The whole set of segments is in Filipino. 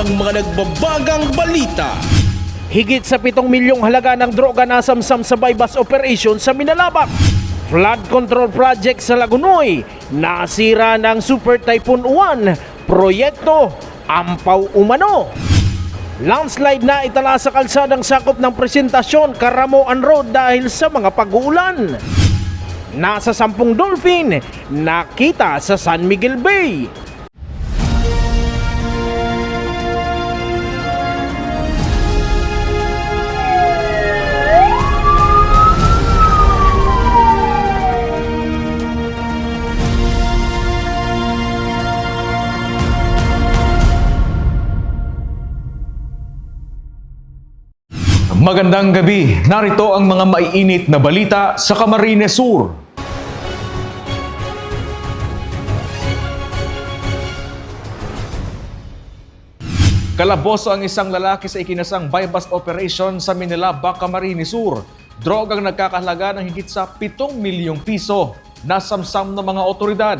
ng mga nagbabagang balita. Higit sa 7 milyong halaga ng droga na samsam sa bypass operation sa Minalabak. Flood control project sa Lagunoy. Nasira ng Super Typhoon 1. Proyekto Ampaw Umano. Landslide na itala sa kalsadang sakop ng presentasyon Karamoan Road dahil sa mga pag-uulan. Nasa sampung dolphin, nakita sa San Miguel Bay. Magandang gabi. Narito ang mga maiinit na balita sa Camarines Sur. Kalaboso ang isang lalaki sa ikinasang bypass operation sa Minilaba, Camarines Sur. Drogang nagkakahalaga ng higit sa 7 milyong piso. Nasamsam ng mga otoridad.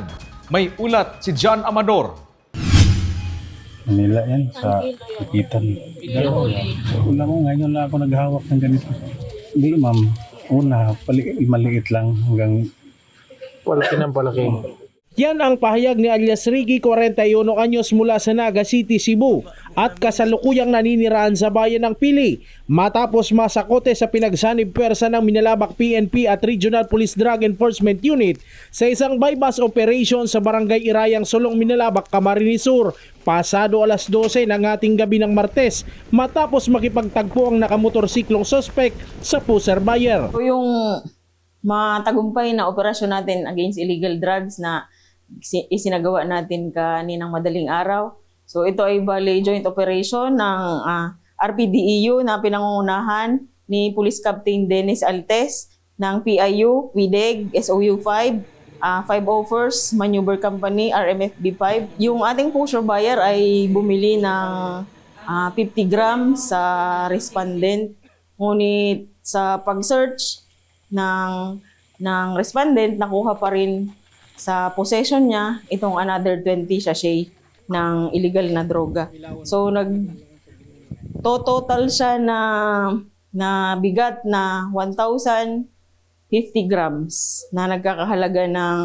May ulat si John Amador. Manila yan sa Ipitan. Wala mo, ngayon lang ako naghawak ng ganito. Hindi ma'am, una, pali, maliit lang hanggang Palaki ng palaki. Yan ang pahayag ni alias Ricky 41 anyos mula sa Naga City, Cebu at kasalukuyang naninirahan sa bayan ng Pili matapos masakote sa pinagsanib pwersa ng Minalabak PNP at Regional Police Drug Enforcement Unit sa isang bypass operation sa Barangay Irayang Solong Minalabak, Camarines Sur pasado alas 12 ng ating gabi ng Martes matapos makipagtagpo ang nakamotorsiklong sospek sa Puser Bayer. Yung matagumpay na operasyon natin against illegal drugs na isinagawa natin kaninang madaling araw. So ito ay bali joint operation ng ah, RPDEU na pinangungunahan ni Police Captain Dennis Altes ng PIU, WIDEG, SOU 5, ah, 501st Maneuver Company, RMFB 5. Yung ating pusher buyer ay bumili ng ah, 50 grams sa respondent. Ngunit sa pag-search ng ng respondent nakuha pa rin sa possession niya itong another 20 sachet ng illegal na droga. So nag to total siya na na bigat na 1,050 grams na nagkakahalaga ng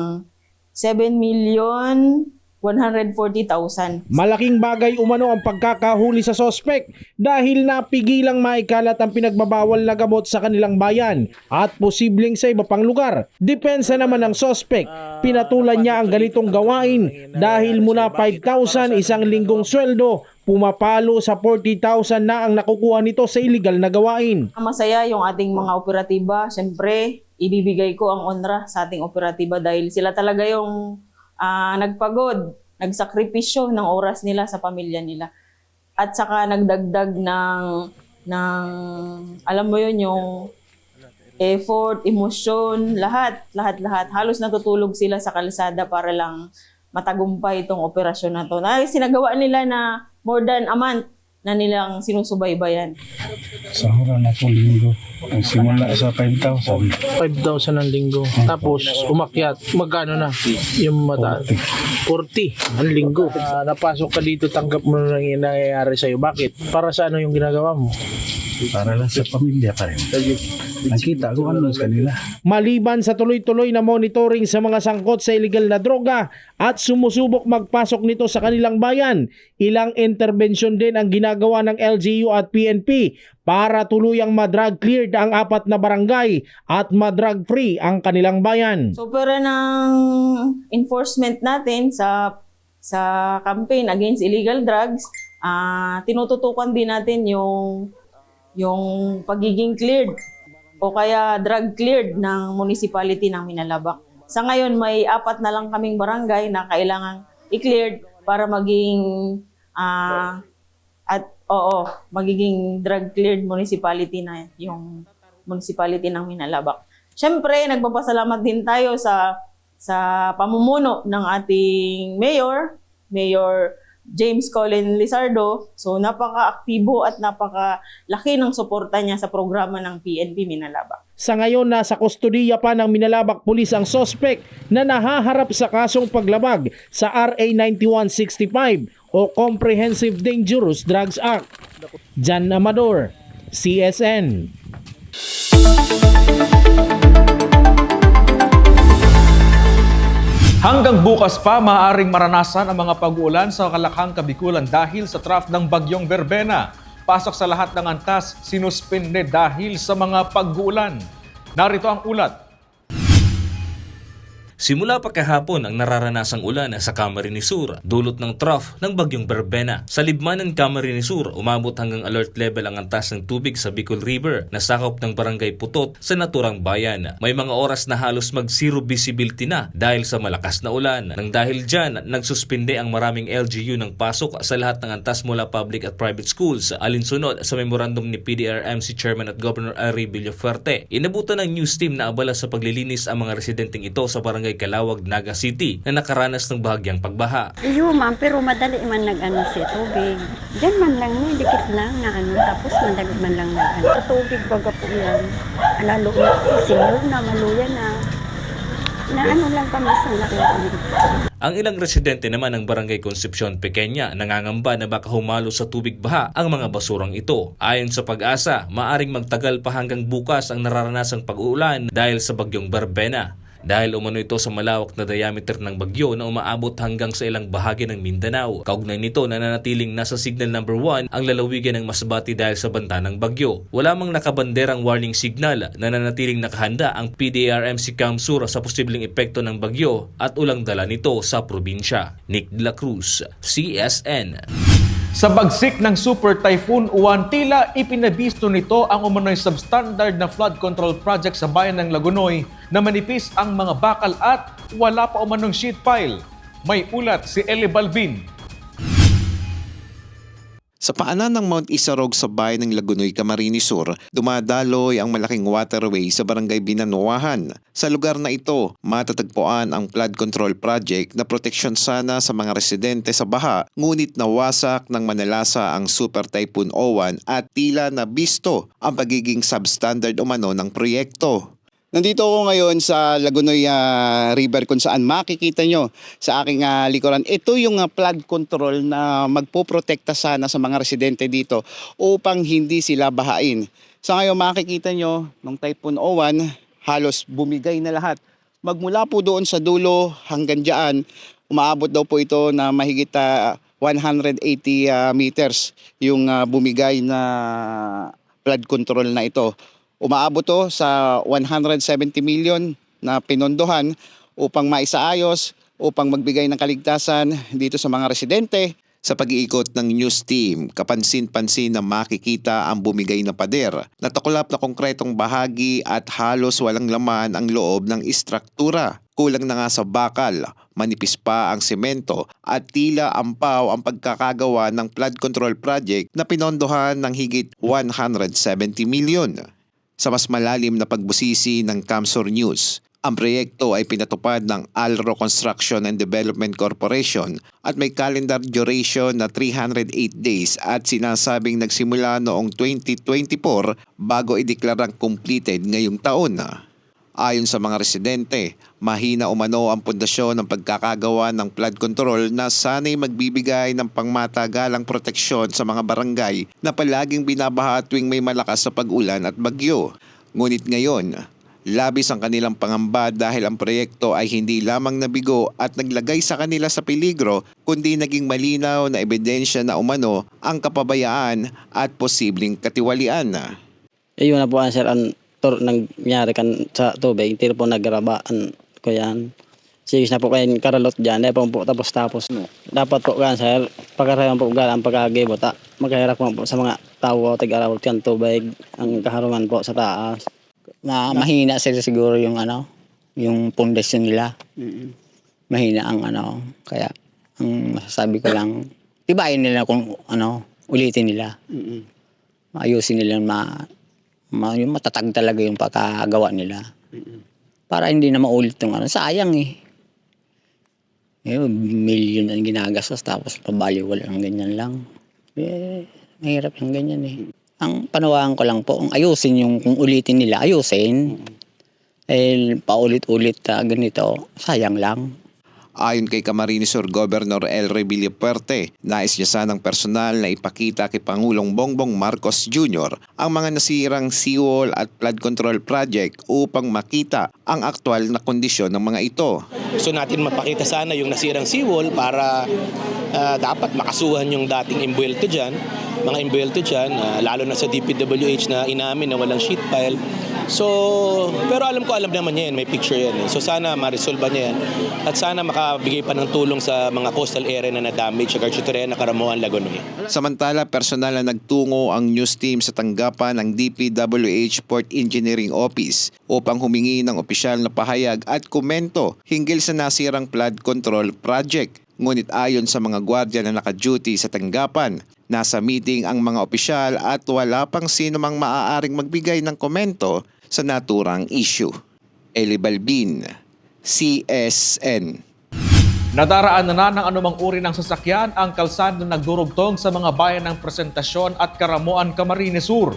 7 million 140,000. Malaking bagay umano ang pagkakahuli sa sospek dahil napigilang maikalat ang pinagbabawal na gamot sa kanilang bayan at posibleng sa iba pang lugar. Depensa naman ng sospek, pinatulan niya ang ganitong gawain dahil mula 5,000 isang linggong sweldo, pumapalo sa 40,000 na ang nakukuha nito sa illegal na gawain. Masaya yung ating mga operatiba. Siyempre, ibibigay ko ang honra sa ating operatiba dahil sila talaga yung ah, nagpagod, nagsakripisyo ng oras nila sa pamilya nila. At saka nagdagdag ng, ng alam mo yun, yung effort, emosyon, lahat, lahat, lahat. Halos natutulog sila sa kalsada para lang matagumpay itong operasyon na to. Na sinagawa nila na more than a month na nilang sinusubaybayan. sa hura na po linggo. Ang simula sa 5,000. 5,000 ang linggo. Tapos umakyat, magkano na? Yung mata 40 ang linggo. Ah, napasok ka dito, tanggap mo na yung nangyayari sa'yo. Bakit? Para sa ano yung ginagawa mo? Para lang sa pamilya pa rin. Nakita ko ano sa kanila. Maliban sa tuloy-tuloy na monitoring sa mga sangkot sa illegal na droga at sumusubok magpasok nito sa kanilang bayan, ilang intervention din ang ginagawa ng LGU at PNP para tuluyang madrag cleared ang apat na barangay at madrag free ang kanilang bayan. So para ng enforcement natin sa sa campaign against illegal drugs, ah tinututukan din natin yung yung pagiging cleared o kaya drug cleared ng municipality ng Minalabak. Sa ngayon may apat na lang kaming barangay na kailangan i-cleared para maging ah at oo, magiging drug cleared municipality na yung municipality ng Minalabak. Siyempre, nagpapasalamat din tayo sa sa pamumuno ng ating mayor, Mayor James Colin Lizardo. So napaka-aktibo at napaka-laki ng suporta niya sa programa ng PNP Minalabak. Sa ngayon, nasa kustodiya pa ng Minalabak Pulis ang sospek na nahaharap sa kasong paglabag sa RA 9165 o Comprehensive Dangerous Drugs Act. Jan Amador, CSN. Hanggang bukas pa, maaaring maranasan ang mga pag-uulan sa Kalakhang Kabikulan dahil sa trough ng Bagyong Berbena. Pasok sa lahat ng antas, sinuspende dahil sa mga pag-uulan. Narito ang ulat. Simula pa kahapon ang nararanasang ulan sa Camarines Sur, dulot ng trough ng bagyong Berbena. Sa libmanan Camarines Sur, umabot hanggang alert level ang antas ng tubig sa Bicol River na sakop ng barangay Putot sa naturang bayan. May mga oras na halos mag zero visibility na dahil sa malakas na ulan. Nang dahil dyan, nagsuspinde ang maraming LGU ng pasok sa lahat ng antas mula public at private schools alinsunod sa memorandum ni PDRMC Chairman at Governor Ari Villafuerte. Inabutan ng news team na abala sa paglilinis ang mga residenteng ito sa barangay Kalawag, Naga City na nakaranas ng bahagyang pagbaha. Iyo ma'am, pero madali man nag-ano siya tubig. Diyan man lang ni, dikit lang na ano, tapos madali man lang na ano. Tubig baga po yan. Lalo na, senior na, maluya na. Na ano lang kami sa laki. Ang ilang residente naman ng Barangay Concepcion Pequeña nangangamba na baka humalo sa tubig baha ang mga basurang ito. Ayon sa pag-asa, maaring magtagal pa hanggang bukas ang nararanasang pag-uulan dahil sa bagyong Barbena. Dahil umano ito sa malawak na diameter ng bagyo na umaabot hanggang sa ilang bahagi ng Mindanao. Kaugnay nito nananatiling nasa signal number 1 ang lalawigan ng Masbati dahil sa banta ng bagyo. Wala mang nakabanderang warning signal na nanatiling nakahanda ang PDRMC Camsur sa posibleng epekto ng bagyo at ulang dala nito sa probinsya. Nick De La Cruz, CSN. Sa bagsik ng Super Typhoon Uwan, tila ipinabisto nito ang umano'y substandard na flood control project sa bayan ng Lagunoy na manipis ang mga bakal at wala pa umanong sheet pile. May ulat si Eli Balvin. Sa paanan ng Mount Isarog sa bayan ng Lagunoy, Camarines Sur, dumadaloy ang malaking waterway sa barangay Binanuahan. Sa lugar na ito, matatagpuan ang flood control project na proteksyon sana sa mga residente sa baha, ngunit nawasak ng manalasa ang Super Typhoon Owan at tila nabisto ang pagiging substandard umano ng proyekto. Nandito ako ngayon sa Lagunoy ah, River kung saan makikita nyo sa aking ah, likuran. Ito yung ah, flood control na magpoprotekta sana sa mga residente dito upang hindi sila bahain. Sa ngayon makikita nyo, nung Typhoon Owan, halos bumigay na lahat. Magmula po doon sa dulo hanggang dyan, umaabot daw po ito na mahigit ah, 180 ah, meters yung ah, bumigay na flood control na ito. Umaabot to sa 170 million na pinondohan upang maisaayos, upang magbigay ng kaligtasan dito sa mga residente. Sa pag-iikot ng news team, kapansin-pansin na makikita ang bumigay na pader, natuklap na konkretong bahagi at halos walang laman ang loob ng istruktura. Kulang na nga sa bakal, manipis pa ang semento at tila ampaw ang pagkakagawa ng flood control project na pinondohan ng higit 170 million. Sa mas malalim na pagbusisi ng Camsor News, ang proyekto ay pinatupad ng Alro Construction and Development Corporation at may calendar duration na 308 days at sinasabing nagsimula noong 2024 bago ideklarang completed ngayong taon. Ayon sa mga residente, mahina umano ang pundasyon ng pagkakagawa ng flood control na sana'y magbibigay ng pangmatagalang proteksyon sa mga barangay na palaging binabaha tuwing may malakas sa pag-ulan at bagyo. Ngunit ngayon, labis ang kanilang pangamba dahil ang proyekto ay hindi lamang nabigo at naglagay sa kanila sa peligro kundi naging malinaw na ebidensya na umano ang kapabayaan at posibleng katiwalian. Ayun na po ang sir, tur nangyari kan sa tubig, hindi na po nagrabaan ko yan. Sige na po kayo karalot dyan, eh po po tapos tapos no. Dapat po kan sir, pagkarayan po gan ang pagkagibot, magkahirap po po sa mga tao, tig-arawot yan tubig, ang kaharuman po sa taas. na mahina sila siguro yung ano, yung pundasyon nila. Mahina ang ano, kaya ang masasabi ko lang, tibayin nila kung ano, ulitin nila. Ayusin nila ma, ma yung matatag talaga yung pagkagawa nila. Para hindi na maulit yung ano, sayang eh. Eh, million ang ginagastos tapos pabaliwal ang ganyan lang. Eh, mahirap yung ganyan eh. Ang panawagan ko lang po, ang ayusin yung kung ulitin nila, ayusin. Eh, paulit-ulit ah, ganito, sayang lang. Ayon kay Camarines Sur Governor El Rebilio Puerte, nais niya sanang personal na ipakita kay Pangulong Bongbong Marcos Jr. ang mga nasirang seawall at flood control project upang makita ang aktwal na kondisyon ng mga ito. Gusto natin mapakita sana yung nasirang seawall para ah, dapat makasuhan yung dating imbuelto dyan, mga imbuelto dyan, ah, lalo na sa DPWH na inamin na walang sheet pile. So, pero alam ko, alam naman niya yan, may picture yan. Eh. So sana ma-resolve niya yan at sana makabigay pa ng tulong sa mga coastal area na na-damage sa Garchitorea, Nakaramuan, Lagonoy. Samantala, personal na nagtungo ang news team sa tanggapan ng DPWH Port Engineering Office upang humingi ng opisyal na pahayag at komento hinggil sa nasirang flood control project. Ngunit ayon sa mga gwardya na naka-duty sa tanggapan, nasa meeting ang mga opisyal at wala pang sino mang maaaring magbigay ng komento sa naturang issue. Eli Balbin, CSN. Nadaraan na na ng anumang uri ng sasakyan ang kalsada na nagdurugtong sa mga bayan ng Presentasyon at Karamuan, Camarines Sur.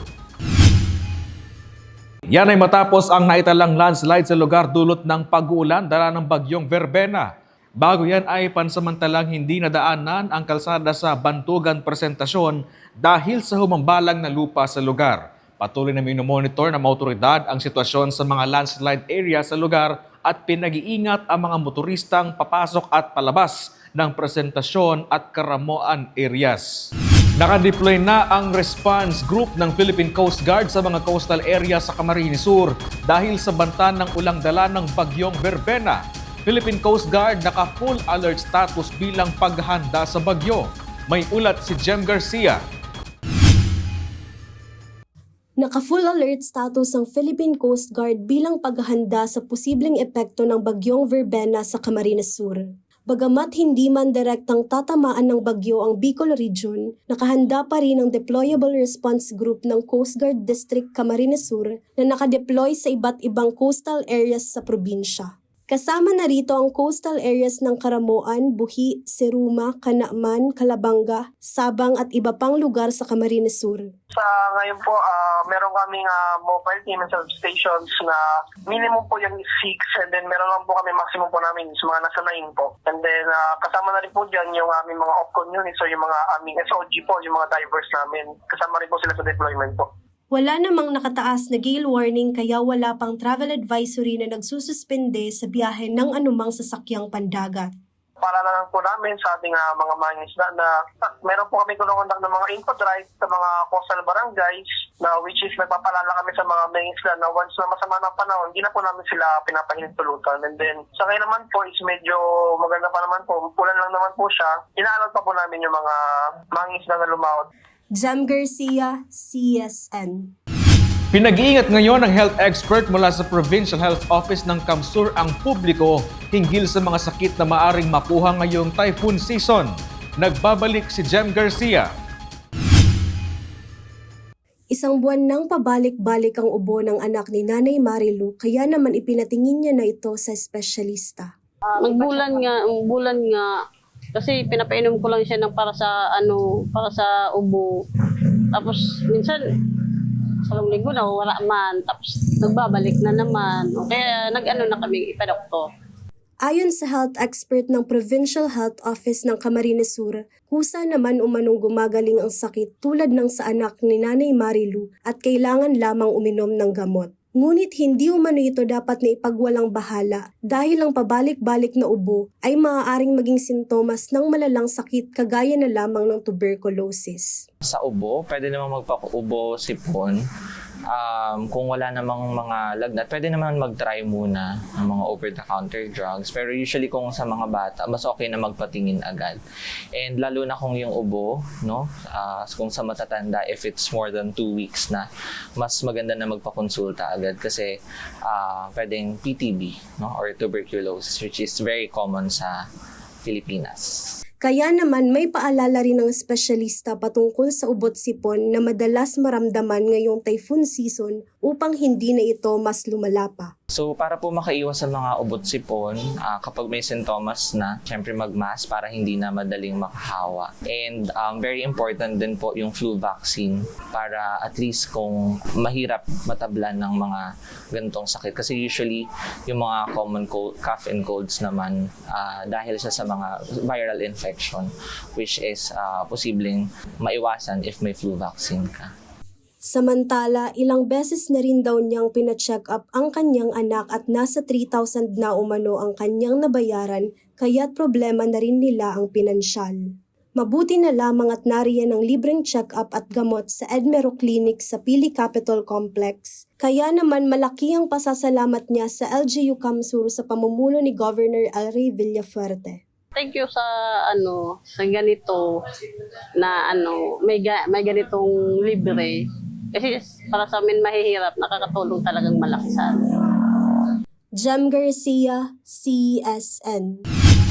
Yan ay matapos ang naitalang landslide sa lugar dulot ng pag-uulan dala ng bagyong Verbena. Bago yan ay pansamantalang hindi nadaanan ang kalsada sa Bantugan Presentasyon dahil sa humambalang na lupa sa lugar. Patuloy na minomonitor ng mga otoridad ang sitwasyon sa mga landslide area sa lugar at pinag-iingat ang mga motoristang papasok at palabas ng presentasyon at karamoan areas. Nakadeploy na ang response group ng Philippine Coast Guard sa mga coastal area sa Camarines Sur dahil sa banta ng ulang dala ng bagyong Verbena. Philippine Coast Guard naka full alert status bilang paghahanda sa bagyo. May ulat si Jem Garcia. Naka-full alert status ang Philippine Coast Guard bilang paghahanda sa posibleng epekto ng bagyong Verbena sa Camarines Sur. Bagamat hindi man direktang tatamaan ng bagyo ang Bicol Region, nakahanda pa rin ang Deployable Response Group ng Coast Guard District Camarines Sur na nakadeploy sa iba't ibang coastal areas sa probinsya. Kasama na rito ang coastal areas ng Karamoan, Buhi, Seruma, Kanaaman, Kalabanga, Sabang at iba pang lugar sa Camarines Sur. Sa ngayon po, ah, meron kaming ah, mobile team and substations na minimum po yung 6 and then meron lang po kami maximum po namin is mga nasa 9 po. And then ah, kasama na rin po dyan yung aming mga OPCON units o yung mga aming SOG po, yung mga divers namin. Kasama rin po sila sa deployment po. Wala namang nakataas na gale warning kaya wala pang travel advisory na nagsususpende sa biyahe ng anumang sasakyang pandagat. Para na lang po namin sa ating ah, mga mangisda na ah, meron po kami kunokondak ng mga info drive sa mga coastal barangays na which is nagpapalala kami sa mga mangisda na once na masama ng panahon, hindi na po namin sila pinapahinitulutan. And then sa ngayon naman po is medyo maganda pa naman po, ulan lang naman po siya. Inaalok pa po namin yung mga mangisda na lumaot. Jam Garcia, CSN. Pinag-iingat ngayon ng health expert mula sa Provincial Health Office ng Kamsur ang publiko hinggil sa mga sakit na maaring makuha ngayong typhoon season. Nagbabalik si Jem Garcia. Isang buwan nang pabalik-balik ang ubo ng anak ni Nanay Marilu kaya naman ipinatingin niya na ito sa espesyalista. Magbulan nga, bulan nga. Kasi pinapainom ko lang siya ng para sa ano, para sa ubo. Tapos minsan sa linggo na wala man. Tapos nagbabalik na naman. Kaya nag-ano na kami ipadoktor. Ayon sa health expert ng Provincial Health Office ng Camarines Sur, kusa naman umanong gumagaling ang sakit tulad ng sa anak ni Nanay Marilu at kailangan lamang uminom ng gamot. Ngunit hindi umano ito dapat na ipagwalang bahala dahil ang pabalik-balik na ubo ay maaaring maging sintomas ng malalang sakit kagaya na lamang ng tuberculosis. Sa ubo, pwede naman magpa-ubo, sipon. Um, kung wala namang mga lagnat, pwede naman mag-try muna ng mga over-the-counter drugs. Pero usually kung sa mga bata, mas okay na magpatingin agad. And lalo na kung yung ubo, no? Ah, kung sa matatanda, if it's more than two weeks na, mas maganda na magpakonsulta agad kasi ah, pwedeng PTB no? or tuberculosis, which is very common sa Pilipinas. Kaya naman may paalala rin ng espesyalista patungkol sa ubot sipon na madalas maramdaman ngayong typhoon season upang hindi na ito mas lumala pa. So para po makaiwas sa mga ubot sipon, ah, kapag may sintomas na, syempre mag-mask para hindi na madaling makahawa. And um, very important din po yung flu vaccine para at least kung mahirap matablan ng mga ganitong sakit. Kasi usually yung mga common cold, cough and colds naman ah, dahil siya sa mga viral infection which is ah, posibleng maiwasan if may flu vaccine ka. Samantala, ilang beses na rin daw niyang pina-check up ang kanyang anak at nasa 3,000 na umano ang kanyang nabayaran kaya't problema na rin nila ang pinansyal. Mabuti na lamang at nariyan ang libreng check-up at gamot sa Edmero Clinic sa Pili Capital Complex. Kaya naman malaki ang pasasalamat niya sa LGU Kamsur sa pamumuno ni Governor Elray Villafuerte. Thank you sa ano sa ganito na ano may ga, may ganitong libre. Kasi para sa amin mahihirap, nakakatulong talagang malaki sa amin. Jem Garcia, CSN.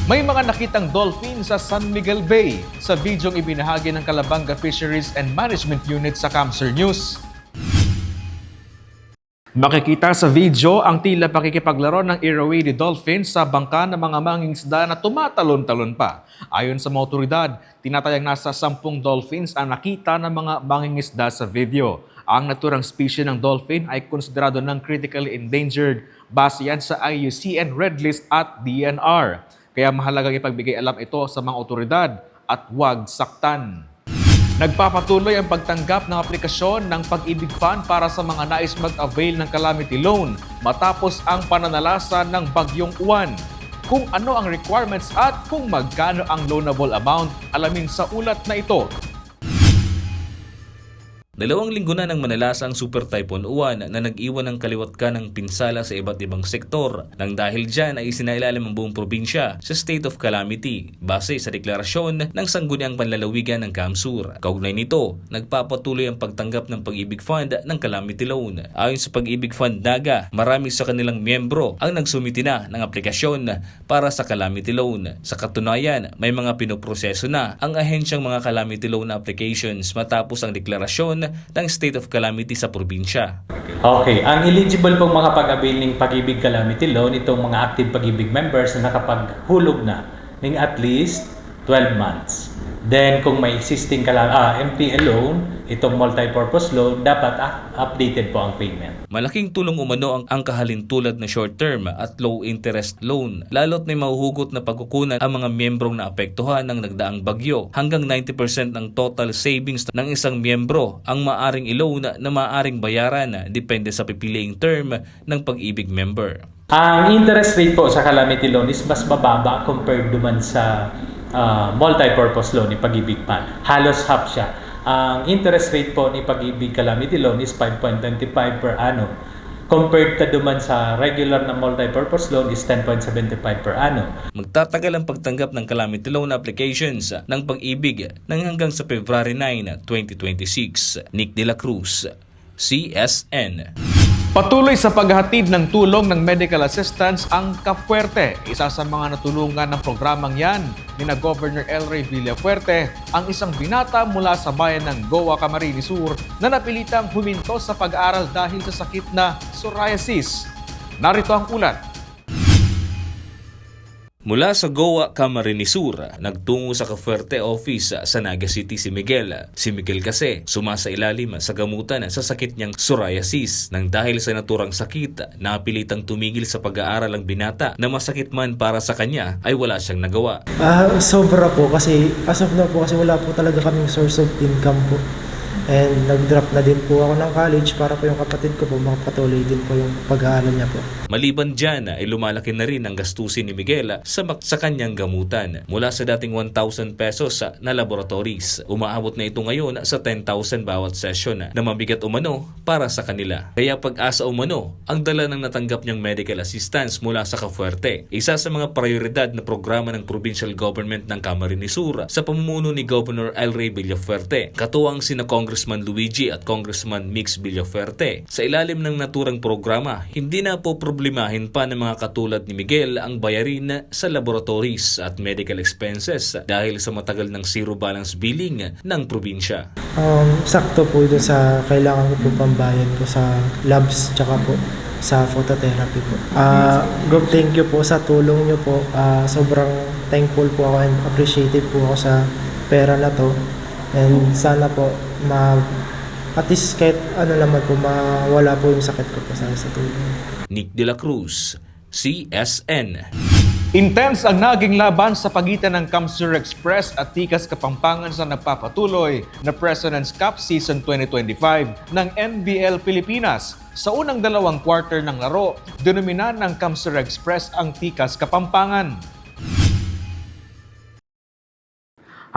May mga nakitang dolphin sa San Miguel Bay sa bidyong ibinahagi ng Calabanga Fisheries and Management Unit sa Camser News. Makikita sa video ang tila pakikipaglaro ng Irrawaddy dolphin sa bangka ng mga mangingisda na tumatalon-talon pa. Ayon sa mga otoridad, tinatayang nasa 10 dolphins ang nakita ng mga mangingisda sa video. Ang naturang species ng dolphin ay konsiderado ng critically endangered base yan sa IUCN Red List at DNR. Kaya mahalagang ipagbigay alam ito sa mga otoridad at huwag saktan. Nagpapatuloy ang pagtanggap ng aplikasyon ng Pag-ibig Fund para sa mga nais mag-avail ng calamity loan matapos ang pananalasa ng Bagyong Uwan. Kung ano ang requirements at kung magkano ang loanable amount, alamin sa ulat na ito. Dalawang linggo na nang manalasa ang Super Typhoon Uwan na nag-iwan ng kaliwat ka ng pinsala sa iba't ibang sektor. Nang dahil dyan ay isinailalim ang buong probinsya sa state of calamity base sa deklarasyon ng sangguniang panlalawigan ng Kamsur. Kaugnay nito, nagpapatuloy ang pagtanggap ng Pag-ibig Fund ng Calamity Loan. Ayon sa Pag-ibig Fund Naga, marami sa kanilang miyembro ang nagsumiti na ng aplikasyon para sa Calamity Loan. Sa katunayan, may mga pinoproseso na ang ahensyang mga Calamity Loan applications matapos ang deklarasyon ng state of calamity sa probinsya. Okay, ang eligible pong makapag-avail ng pag-ibig calamity loan itong mga active pag-ibig members na nakapaghulog na ng at least 12 months. Then kung may existing kalam ah, MPL loan, itong multi-purpose loan, dapat updated po ang payment. Malaking tulong umano ang, ang kahalintulad na short-term at low-interest loan, lalo't may mahuhugot na pagkukunan ang mga miyembrong naapektuhan ng nagdaang bagyo. Hanggang 90% ng total savings ng isang miyembro ang maaring i-loan na maaring bayaran depende sa pipiliing term ng pag-ibig member. Ang interest rate po sa calamity loan is mas mababa compared duman sa ah, multi-purpose loan ni Pag-ibig Fund. Halos half siya. Ang interest rate po ni Pag-ibig Calamity Loan is 5.25 per annum. Compared ka duman sa regular na multi-purpose loan is 10.75 per annum. Magtatagal ang pagtanggap ng calamity loan applications ng pag-ibig ng hanggang sa February 9, 2026. Nick De La Cruz, CSN. Patuloy sa paghahatid ng tulong ng medical assistance ang Kafuerte. Isa sa mga natulungan ng programang yan ni na Governor Elray Villafuerte ang isang binata mula sa bayan ng Goa, Camarines Sur na napilitang huminto sa pag-aaral dahil sa sakit na psoriasis. Narito ang ulat. Mula sa Goa, Camarines Sur, nagtungo sa Cafuerte Office sa Naga City si Miguel. Si Miguel kasi sumasailalim sa gamutan sa sakit niyang psoriasis nang dahil sa naturang sakit, napilitang tumigil sa pag-aaral ang binata na masakit man para sa kanya ay wala siyang nagawa. Ah, sobra po kasi as of now po kasi wala po talaga kaming source of income po. And nag-drop na din po ako ng college para po yung kapatid ko po makapatuloy din po yung pag-aaral niya po. Maliban dyan ay lumalaki na rin ang gastusin ni Miguel sa, sa kanyang gamutan. Mula sa dating 1,000 pesos na laboratories, umaabot na ito ngayon sa 10,000 bawat session na mabigat umano para sa kanila. Kaya pag-asa umano ang dala ng natanggap niyang medical assistance mula sa Kafuerte. Isa sa mga prioridad na programa ng provincial government ng Camarines Sur sa pamumuno ni Governor Elray Villafuerte. Katuwang sina Congressman Luigi at Congressman Mix Villafuerte. Sa ilalim ng naturang programa, hindi na po problemahin pa ng mga katulad ni Miguel ang bayarin sa laboratories at medical expenses dahil sa matagal ng zero balance billing ng probinsya. Um, sakto po dun sa kailangan ko po pambayan ko sa labs tsaka po sa phototherapy po. Ah, Gob, thank you po sa tulong niyo po. Ah, sobrang thankful po ako and appreciative po ako sa pera na to. And sana po ma at least kahit ano naman po mawala po yung sakit ko po sa, sa tulong. Nick De La Cruz, CSN. Intense ang naging laban sa pagitan ng Kamsur Express at Tikas Kapampangan sa nagpapatuloy na President's Cup Season 2025 ng NBL Pilipinas. Sa unang dalawang quarter ng laro, denominan ng Kamsur Express ang Tikas Kapampangan.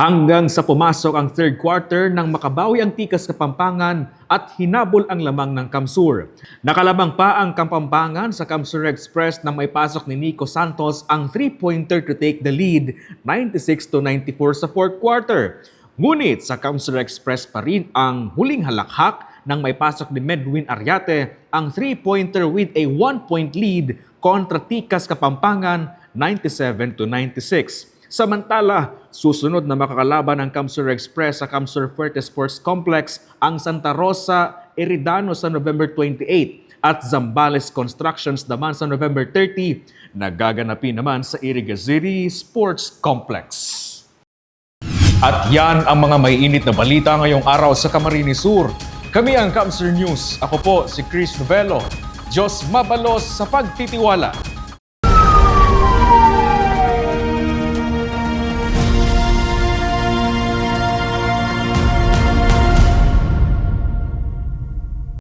Hanggang sa pumasok ang third quarter nang makabawi ang Tikas Kapampangan at hinabol ang lamang ng Kamsur. Nakalabang pa ang Kapampangan sa Kamsur Express nang may pasok ni Nico Santos ang 3-pointer to take the lead 96 to 94 sa fourth quarter. Ngunit sa Kamsur Express pa rin ang huling halakhak nang may pasok ni Medwin Ariate ang 3-pointer with a 1-point lead kontra Tikas Kapampangan 97 to 96. Samantala, susunod na makakalaban ng Kamsur Express sa Kamsur Fuerte Sports Complex ang Santa Rosa Eridano sa November 28 at Zambales Constructions naman sa November 30 na gaganapin naman sa Irigaziri Sports Complex. At yan ang mga may init na balita ngayong araw sa Camarines Sur. Kami ang Kamsur News. Ako po si Chris Novello. Diyos mabalos sa pagtitiwala.